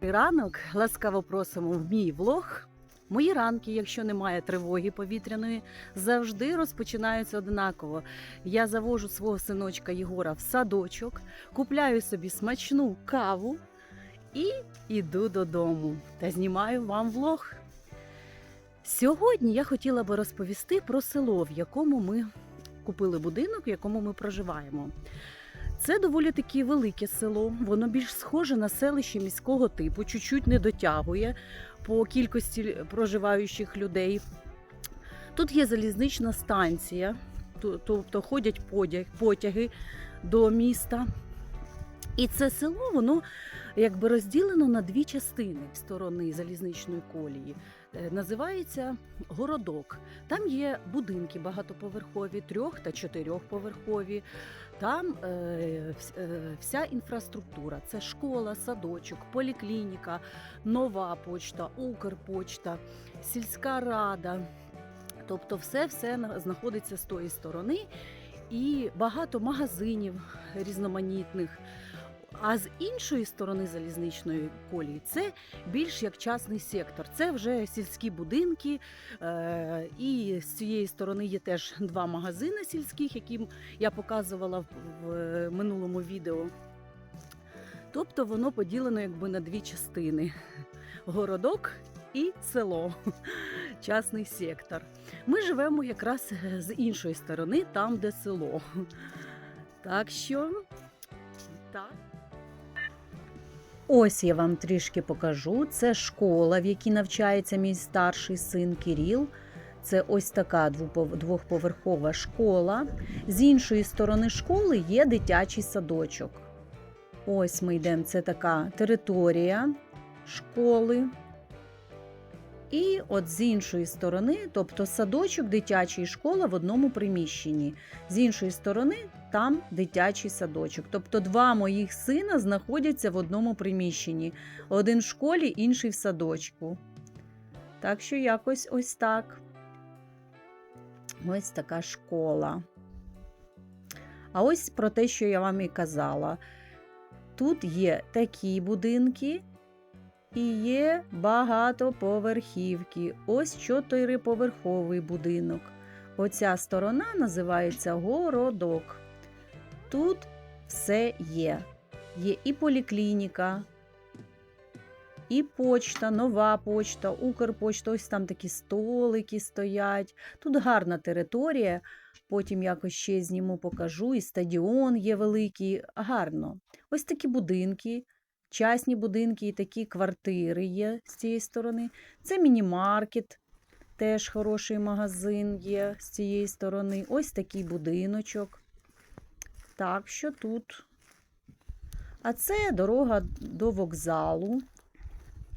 Ранок ласкаво просимо в мій влог. Мої ранки, якщо немає тривоги повітряної, завжди розпочинаються однаково. Я завожу свого синочка Єгора в садочок, купляю собі смачну каву і йду додому та знімаю вам влог. Сьогодні я хотіла би розповісти про село, в якому ми купили будинок, в якому ми проживаємо. Це доволі таки велике село. Воно більш схоже на селище міського типу, чуть-чуть не дотягує по кількості проживаючих людей. Тут є залізнична станція, тобто ходять потяг- потяги до міста. І це село, воно якби розділено на дві частини сторони залізничної колії. Е, Називається городок. Там є будинки багатоповерхові, трьох та чотирьохповерхові. Там е, е, вся інфраструктура: це школа, садочок, поліклініка, нова почта, Укрпочта, сільська рада. Тобто, все все знаходиться з тої сторони, і багато магазинів різноманітних. А з іншої сторони залізничної колії це більш як частний сектор. Це вже сільські будинки. Е, і з цієї сторони є теж два магазини сільських, які я показувала в, в минулому відео. Тобто воно поділено якби на дві частини: городок і село, частний сектор. Ми живемо якраз е, з іншої сторони, там, де село. Так що так. Ось я вам трішки покажу. Це школа, в якій навчається мій старший син Кіріл. Це ось така двохповерхова школа. З іншої сторони школи є дитячий садочок. Ось ми йдемо. Це така територія школи. І от з іншої сторони, тобто садочок, дитячий школа в одному приміщенні. З іншої сторони, там дитячий садочок. Тобто два моїх сина знаходяться в одному приміщенні. Один в школі, інший в садочку. Так що якось ось так. Ось така школа. А ось про те, що я вам і казала. Тут є такі будинки і є багатоповерхівки. Ось чотириповерховий будинок. Оця сторона називається городок. Тут все є. Є і поліклініка, і почта, нова почта, Укрпочта. Ось там такі столики стоять. Тут гарна територія. Потім якось ще зніму, покажу. І стадіон є великий. Гарно. Ось такі будинки, частні будинки і такі квартири є з цієї сторони. Це міні-маркет, теж хороший магазин є з цієї сторони. Ось такий будиночок. Так що тут. А це дорога до вокзалу.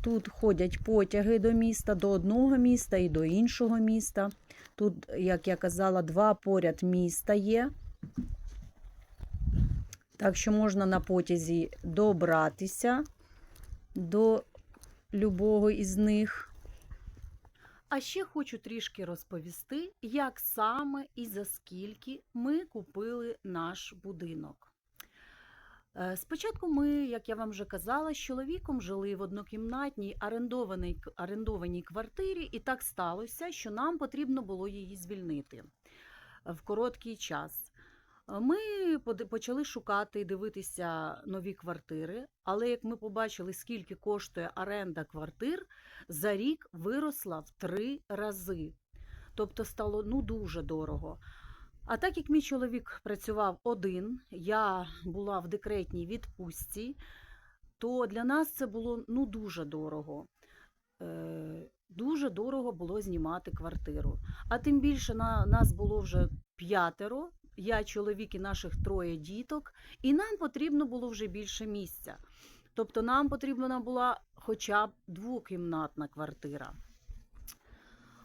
Тут ходять потяги до міста, до одного міста і до іншого міста. Тут, як я казала, два поряд міста є. Так що можна на потязі добратися до любого із них. А ще хочу трішки розповісти, як саме і за скільки ми купили наш будинок. Е, Спочатку ми, як я вам вже казала, з чоловіком жили в однокімнатній орендованій, орендованій квартирі, і так сталося, що нам потрібно було її звільнити в короткий час. Е, Ми почали шукати і дивитися нові квартири, але як ми побачили, скільки коштує оренда квартир, за рік виросла в три рази. Тобто стало ну дуже дорого. А так як мій чоловік працював один, я була в декретній відпустці, то для нас це було ну дуже дорого. Е, дуже дорого було знімати квартиру. А тим більше на нас було вже п'ятеро, я, чоловік і наших троє діток, і нам потрібно було вже більше місця. Тобто нам потрібна була хоча б двокімнатна квартира.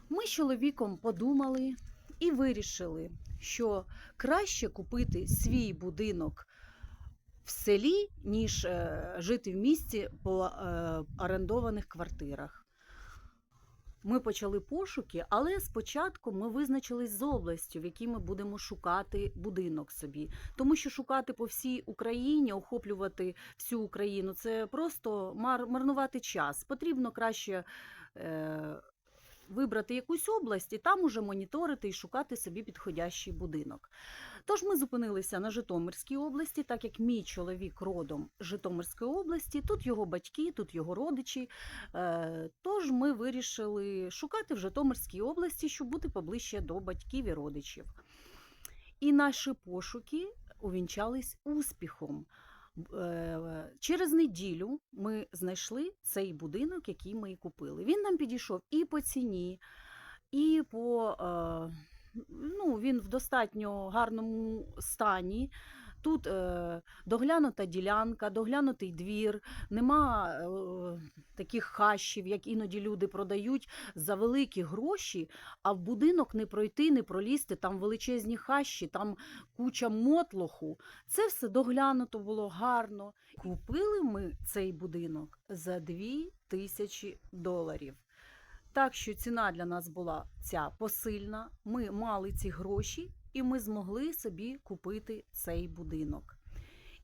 Ми з чоловіком подумали і вирішили, що краще купити свій будинок в селі, ніж е, жити в місті по е, орендованих квартирах. Ми почали пошуки, але спочатку ми визначились з областю, в якій ми будемо шукати будинок собі. Тому що шукати по всій Україні, охоплювати всю Україну це просто мар- марнувати час. Потрібно краще е, вибрати якусь область і там уже моніторити і шукати собі підходящий будинок. Тож ми зупинилися на Житомирській області, так як мій чоловік родом з Житомирської області, тут його батьки, тут його родичі. Е, Тож ми вирішили шукати в Житомирській області, щоб бути поближче до батьків і родичів. І наші пошуки увінчались успіхом. Е, Через неділю ми знайшли цей будинок, який ми і купили. Він нам підійшов і по ціні, і по е, ну, він в достатньо гарному стані. Тут е, доглянута ділянка, доглянутий двір, нема е, таких хащів, як іноді люди продають за великі гроші, а в будинок не пройти, не пролізти, там величезні хащі, там куча мотлоху. Це все доглянуто було гарно. Купили ми цей будинок за 2 тисячі доларів. Так що ціна для нас була ця посильна. Ми мали ці гроші, і ми змогли собі купити цей будинок.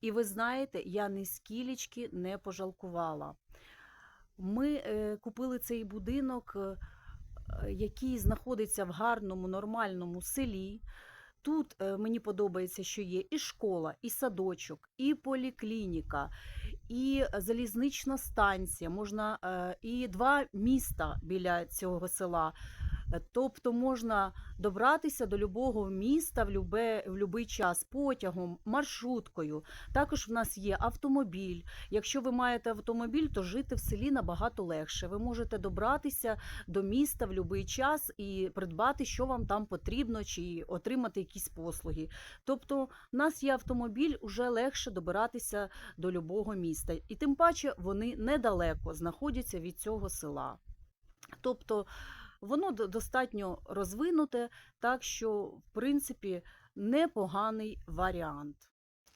І ви знаєте, я ні скілечки не пожалкувала. Ми е, купили цей будинок, е, який знаходиться в гарному, нормальному селі. Тут е, мені подобається, що є і школа, і садочок, і поліклініка, і залізнична станція. Можна і два міста біля цього села. Е, Тобто можна добратися до любого міста в любе, в будь-який час потягом, маршруткою. Також в нас є автомобіль. Якщо ви маєте автомобіль, то жити в селі набагато легше. Ви можете добратися до міста в будь-який час і придбати, що вам там потрібно, чи отримати якісь послуги. Тобто, в нас є автомобіль, уже легше добиратися до любого міста. І тим паче вони недалеко знаходяться від цього села. Тобто воно достатньо розвинуте, так що, в принципі, непоганий варіант.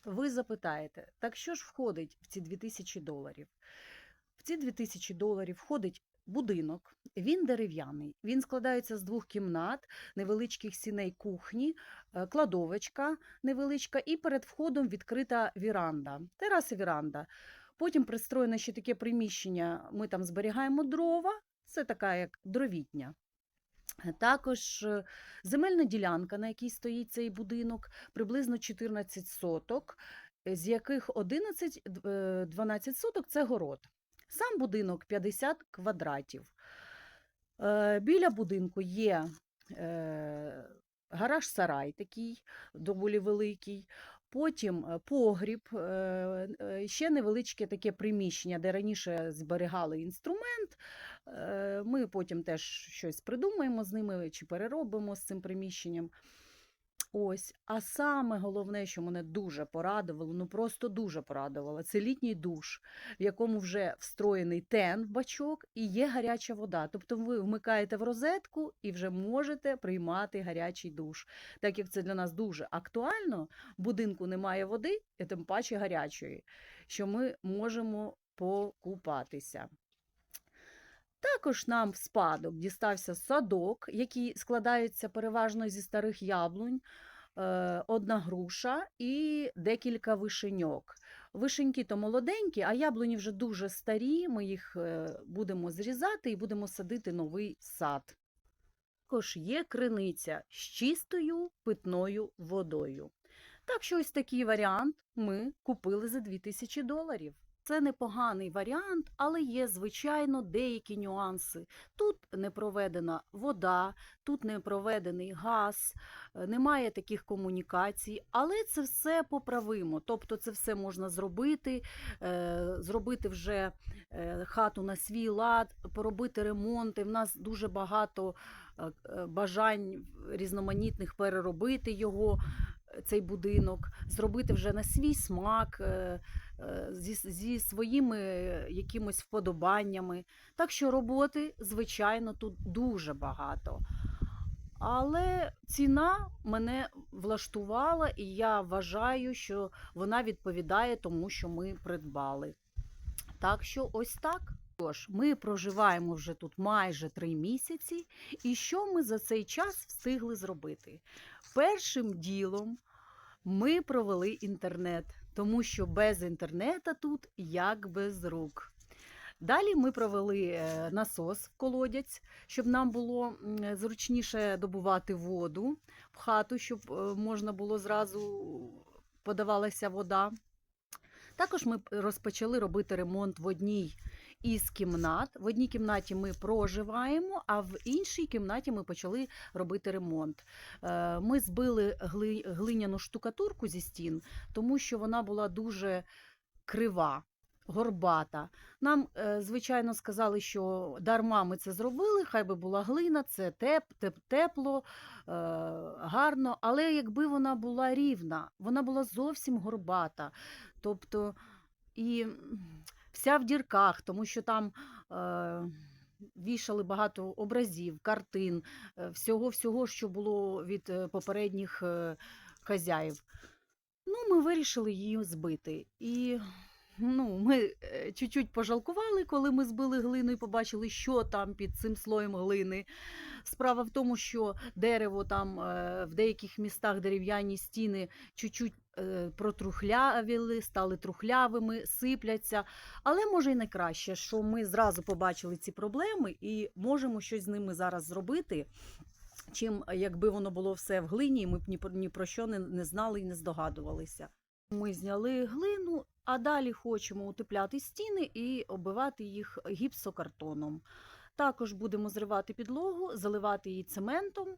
Ви запитаєте, так що ж входить в ці 2000 доларів? В ці 2000 доларів входить будинок, він дерев'яний. Він складається з двох кімнат, невеличких сіней кухні, е, кладовочка невеличка, і перед входом відкрита віранда, тераса віранда. Потім пристроєне ще таке приміщення. Ми там зберігаємо дрова, це така як дровітня. Також е, земельна ділянка, на якій стоїть цей будинок, приблизно 14 соток, е, з яких 11, д- е, 12 соток це город. Сам будинок 50 квадратів. Е, Біля будинку є е, гараж-сарай такий, доволі великий. Потім е, погріб, е, е, ще невеличке таке приміщення, де раніше зберігали інструмент. Ми потім теж щось придумаємо з ними чи переробимо з цим приміщенням. Ось, а саме головне, що мене дуже порадувало, ну просто дуже порадувало, це літній душ, в якому вже встроєний тен в бачок і є гаряча вода. Тобто ви вмикаєте в розетку і вже можете приймати гарячий душ. Так як це для нас дуже актуально, в будинку немає води, і тим паче гарячої, що ми можемо покупатися. Також нам в спадок дістався садок, який складається переважно зі старих яблунь, е, одна груша і декілька вишеньок. Вишеньки то молоденькі, а яблуні вже дуже старі. Ми їх е, будемо зрізати і будемо садити новий сад. Також є криниця з чистою питною водою. Так що ось такий варіант ми купили за 2000 доларів. Це непоганий варіант, але є, звичайно, деякі нюанси. Тут не проведена вода, тут не проведений газ, е, немає таких комунікацій, але це все поправимо. Тобто це все можна зробити, е, зробити вже е, хату на свій лад, поробити ремонти. В нас дуже багато бажань різноманітних переробити його. Цей будинок зробити вже на свій смак, е, е, зі, зі своїми якимось вподобаннями. Так що роботи, звичайно, тут дуже багато. Але ціна мене влаштувала, і я вважаю, що вона відповідає тому, що ми придбали. Так що ось так. Тож, ми проживаємо вже тут майже три місяці, і що ми за цей час встигли зробити? Першим ділом ми провели інтернет, тому що без інтернету тут як без рук. Далі ми провели е, насос в колодязь, щоб нам було зручніше добувати воду в хату, щоб е, можна було зразу подавалася вода. Також ми розпочали робити ремонт в одній із кімнат. В одній кімнаті ми проживаємо, а в іншій кімнаті ми почали робити ремонт. Е, Ми збили глиняну штукатурку зі стін, тому що вона була дуже крива. Горбата. Нам, е, звичайно, сказали, що дарма ми це зробили, хай би була глина, це теп, теп, тепло, е, гарно. Але якби вона була рівна, вона була зовсім горбата. Тобто і вся в дірках, тому що там е, вішали багато образів, картин, е, всього-всього, що було від е, попередніх е, хазяїв. Ну, ми вирішили її збити. І ну, ми е, чуть-чуть пожалкували, коли ми збили глину і побачили, що там під цим слоєм глини. Справа в тому, що дерево там е, в деяких містах дерев'яні стіни чуть-чуть е, протрухлявіли, стали трухлявими, сипляться. Але може й не краще, що ми зразу побачили ці проблеми і можемо щось з ними зараз зробити. Чим якби воно було все в глині, і ми б ні про, ні про що не, не знали і не здогадувалися. Ми зняли глину, а далі хочемо утепляти стіни і оббивати їх гіпсокартоном. Також будемо зривати підлогу, заливати її цементом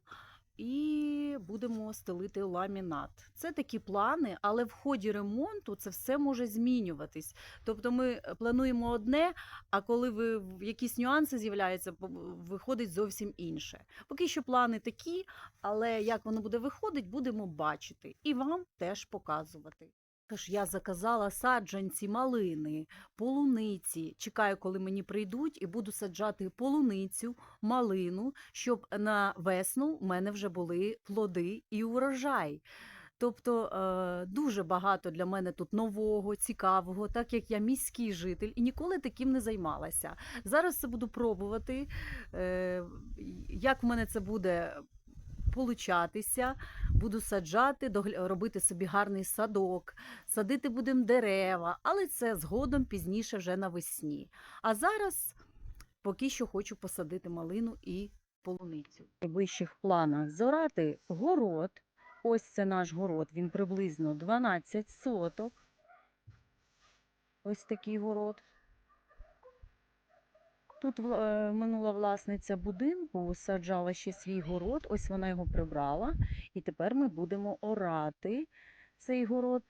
і будемо стелити ламінат. Це такі плани, але в ході ремонту це все може змінюватись. Тобто ми е, плануємо одне, а коли ви якісь нюанси з'являються, виходить зовсім інше. Поки що плани такі, але як воно буде виходити, будемо бачити і вам теж показувати. Тож я заказала саджанці малини, полуниці. Чекаю, коли мені прийдуть, і буду саджати полуницю, малину, щоб на весну в мене вже були плоди і урожай. Тобто е, дуже багато для мене тут нового, цікавого, так як я міський житель і ніколи таким не займалася. Зараз це буду пробувати, е, як в мене це буде получатися. Буду саджати, робити собі гарний садок, садити будемо дерева, але це згодом пізніше вже навесні. А зараз поки що хочу посадити малину і полуницю. В вищих планах зорати город. Ось це наш город, він приблизно 12 соток. Ось такий город. Тут е, минула власниця будинку саджала ще свій город, ось вона його прибрала. І тепер ми будемо орати цей город.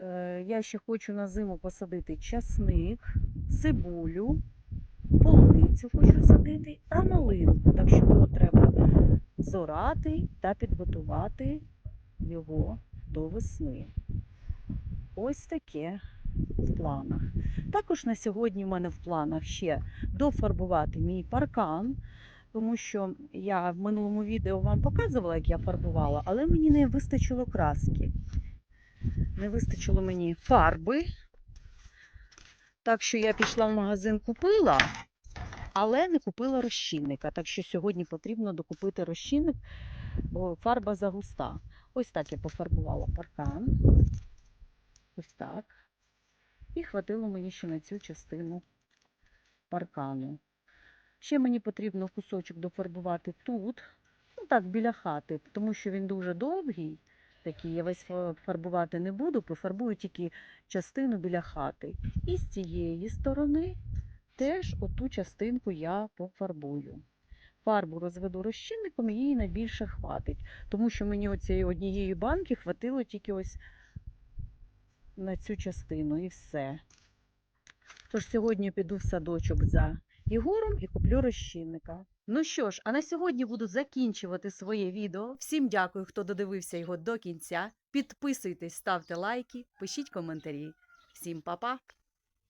Е, Я ще хочу на зиму посадити часник, цибулю, полуницю хочу садити та малинку. Так що город треба зорати та підготувати його до весни. Ось таке в планах. Також на сьогодні в мене в планах ще дофарбувати мій паркан, тому що я в минулому відео вам показувала, як я фарбувала, але мені не вистачило краски. Не вистачило мені фарби. Так що я пішла в магазин, купила, але не купила розчинника. Так що сьогодні потрібно докупити розчинник, бо фарба загуста. Ось так я пофарбувала паркан. Ось так. І хватило мені ще на цю частину паркану. Ще мені потрібно кусочок дофарбувати тут, ну так, біля хати, тому що він дуже довгий. Такий, я весь фарбувати не буду, пофарбую тільки частину біля хати. І з цієї сторони теж оту частинку я пофарбую. Фарбу розведу розчинником, її найбільше хватить, тому що мені оцієї однієї банки хватило тільки ось на цю частину і все. Тож сьогодні піду в садочок за Ігором і куплю розчинника. Ну що ж, а на сьогодні буду закінчувати своє відео. Всім дякую, хто додивився його до кінця. Підписуйтесь, ставте лайки, пишіть коментарі. Всім па-па!